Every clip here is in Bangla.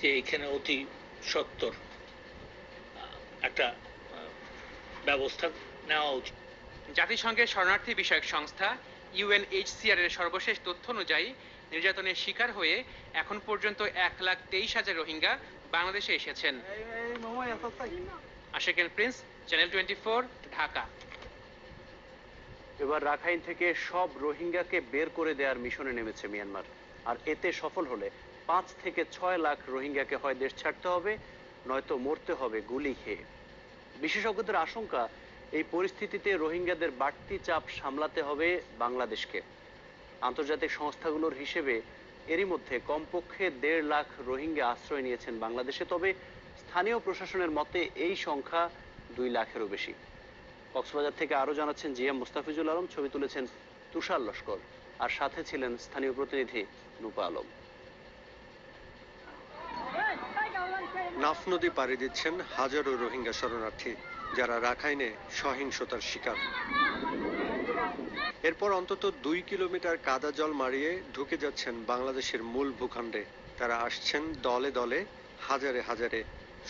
যে এখানে অতি সত্বর একটা ব্যবস্থা নেওয়া উচিত। জাতিসংঘের শরণার্থী বিষয়ক সংস্থা ইউএনএইচসিআর এর সর্বশেষ তথ্য অনুযায়ী নির্যাতনের শিকার হয়ে এখন পর্যন্ত এক লাখ তেইশ হাজার রোহিঙ্গা বাংলাদেশে এসেছেন। Ashekin prince channel twenty Dhaka. এবার রাখাইন থেকে সব রোহিঙ্গাকে বের করে দেওয়ার মিশনে নেমেছে মিয়ানমার আর এতে সফল হলে পাঁচ থেকে ছয় লাখ রোহিঙ্গাকে হয় দেশ ছাড়তে হবে, নয়তো মরতে হবে গুলি খেয়ে। বিশেষজ্ঞদের আশঙ্কা, এই পরিস্থিতিতে রোহিঙ্গাদের বাড়তি চাপ সামলাতে হবে বাংলাদেশকে। আন্তর্জাতিক সংস্থাগুলোর হিসেবে এরই মধ্যে কমপক্ষে দেড় লাখ রোহিঙ্গা আশ্রয় নিয়েছেন বাংলাদেশে, তবে স্থানীয় প্রশাসনের মতে এই সংখ্যা দুই লাখেরও বেশি। কক্সবাজার থেকে আরও জানাচ্ছেন জিএম মুস্তাফিজুল আলম, ছবি তুলেছেন তুষার লস্কর। আর সাথে ছিলেন স্থানীয় প্রতিনিধি নূপা আলম। নাফ নদী পাড়ি দিচ্ছেন হাজারো রোহিঙ্গা শরণার্থী, যারা রাখাইনে সহিংসতার শিকার। এরপর অন্তত দুই কিলোমিটার কাদা জল মারিয়ে ঢুকে যাচ্ছেন বাংলাদেশের মূল ভূখণ্ডে। তারা আসছেন দলে দলে, হাজারে হাজারে।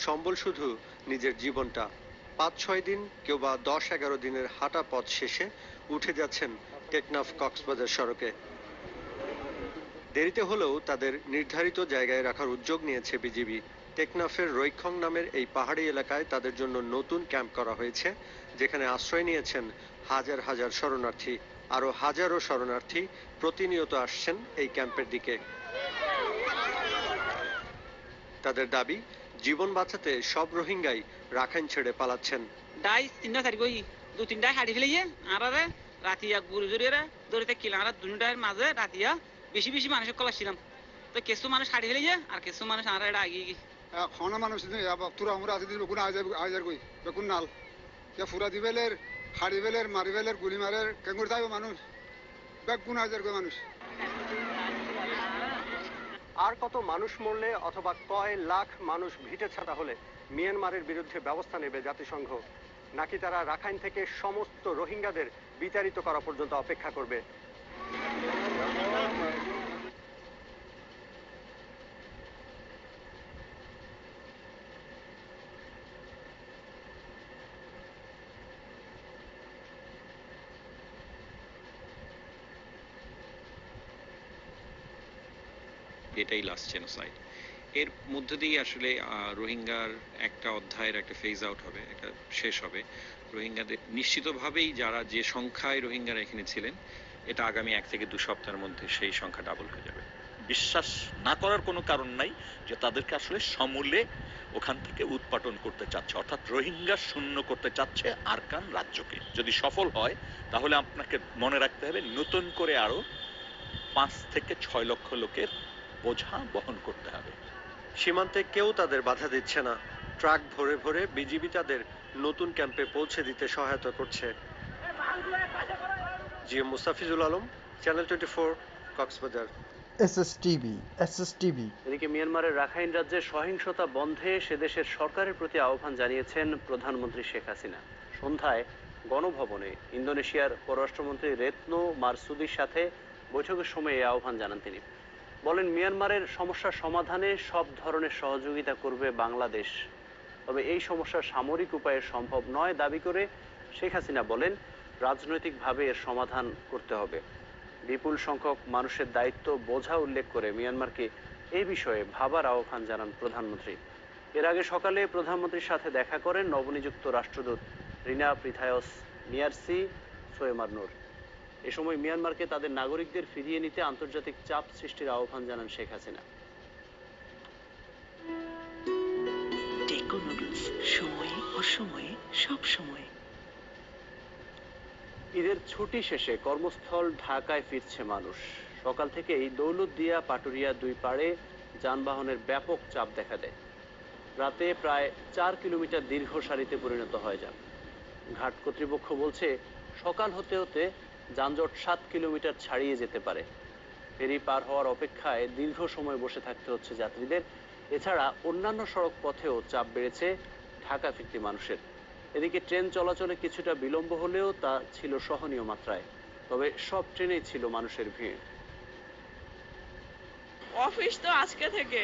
সম্বল শুধু নিজের জীবনটা। পাঁচ ছয় দিন কেউ বা দশ এগারো দিনের হাঁটা পথ শেষে উঠে যাচ্ছেন টেকনাফ কক্সবাজার সড়কে। দেরিতে হলেও তাদের নির্ধারিত জায়গায় রাখার উদ্যোগ নিয়েছে বিজিবি। টেকনাফের রৈক্ষং নামের এই পাহাড়ি এলাকায় তাদের জন্য নতুন ক্যাম্প করা হয়েছে, যেখানে আশ্রয় নিয়েছেন হাজার হাজার শরণার্থী। আরও হাজারো শরণার্থী প্রতিনিয়ত আসছেন এই ক্যাম্পের দিকে। তাদের দাবি, জীবন বাঁচাতে সব রোহিঙ্গাই রাখাইন ছেড়ে পালাচ্ছেন। রাতিয়া মাঝে রাতিয়া বেশি বেশি মানুষের কলা ছিলাম। তো কিছু মানুষ হাড়ি ফেলে আর কিছু মানুষ আর এটা আগিয়ে গিয়ে মানুষ আছে বেকুন আজার আজার বেকুন নাল। ফুরা দিবেলের হাড়ি বেলের মারি বেলের গুলি মারের কেঙ্গুর মানুষ বেকুন আজার মানুষ আর কত মানুষ মরলে অথবা কয় লাখ মানুষ ভিটে ছাড়া হলে, মিয়ানমারের বিরুদ্ধে ব্যবস্থা নেবে জাতিসংঘ। নাকি তারা রাখাইন থেকে সমস্ত রোহিঙ্গাদের বিতাড়িত করা পর্যন্ত অপেক্ষা করবে? এটাই লাস্ট জেনোসাইড এর মধ্য দিয়ে আসলে রোহিঙ্গার একটা অধ্যায়ের একটা ফেজ আউট হবে, একটা শেষ হবে। রোহিঙ্গাদের নিশ্চিতভাবেই যারা যে সংখ্যায় রোহিঙ্গারা এখানে ছিলেন, এটা আগামী এক থেকে দু সপ্তাহের মধ্যে সেই সংখ্যা ডাবল হয়ে যাবে। বিশ্বাস না করার কোনো কারণ নাই যে তাদেরকে আসলে সমূলে ওখান থেকে উৎপাটন করতে চাচ্ছে। অর্থাৎ রোহিঙ্গা শূন্য করতে চাচ্ছে আরকান রাজ্যকে। যদি সফল হয়, তাহলে আপনাকে মনে রাখতে হবে, নতুন করে আরও পাঁচ থেকে ছয় লক্ষ লোকের বোঝা বহন করতে হবে। সীমান্তে কেউ তাদের বাধা দিচ্ছে না। ট্রাক ভরে ভরে বিজিবি তাদের নতুন ক্যাম্পে পৌঁছে দিতে সহায়তা করছে। GM Mustafizul Alam channel twenty four Cox's Bazar SSTV, SSTV. এদিকে মিয়ানমারের রাখাইন রাজ্যে সহিংসতা বন্ধে সে দেশের সরকারের প্রতি আহ্বান জানিয়েছেন প্রধানমন্ত্রী শেখ হাসিনা। সন্ধ্যায় গণভবনে ইন্দোনেশিয়ার পররাষ্ট্রমন্ত্রী রেতনো মারসুদির সাথে বৈঠকের সময় এই আহ্বান জানান তিনি। বলেন, মিয়ানমারের সমস্যা সমাধানে সব ধরনের সহযোগিতা করবে বাংলাদেশ। তবে এই সমস্যা সামরিক উপায়ে সম্ভব নয় দাবি করে শেখ হাসিনা বলেন, রাজনৈতিকভাবে এর সমাধান করতে হবে। বিপুল সংখ্যক মানুষের দায়িত্ব বোঝা উল্লেখ করে মিয়ানমারকে এই বিষয়ে ভাবার আহ্বান জানান প্রধানমন্ত্রী। এর আগে সকালে প্রধানমন্ত্রীর সাথে দেখা করেন নবনিযুক্ত রাষ্ট্রদূত রিনা প্রিথায়স মিয়ারসি সোয়েমার নূর। এ সময় মিয়ানমারকে তাদের নাগরিকদের ফিরিয়ে নিতে আন্তর্জাতিক চাপ সৃষ্টির আহ্বান জানান শেখ হাসিনা। সময়ে অসময়ে সব সময়। ঈদের ছুটি শেষে কর্মস্থল ঢাকায় ফিরছে মানুষ। সকাল থেকেই দৌলতদিয়া পাটুরিয়া দুই পাড়ে যানবাহনের ব্যাপক চাপ দেখা দেয়। রাতে প্রায় চার কিলোমিটার দীর্ঘ সারিতে পরিণত হয় যান। ঘাট কর্তৃপক্ষ বলছে সকাল হতে হতে যানজট সাত কিলোমিটার ছাড়িয়ে যেতে পারে। ফেরি পার হওয়ার অপেক্ষায় দীর্ঘ সময় বসে থাকতে হচ্ছে যাত্রীদের। এছাড়া অন্যান্য সড়ক পথেও চাপ বেড়েছে ঢাকা ফিরতি মানুষের। এদিকে ট্রেন চলাচলে কিছুটা বিলম্ব হলেও তা ছিল সহনীয় মাত্রায়, তবে সব ট্রেনেই ছিল মানুষের ভিড়। অফিস তো আজকে থেকে।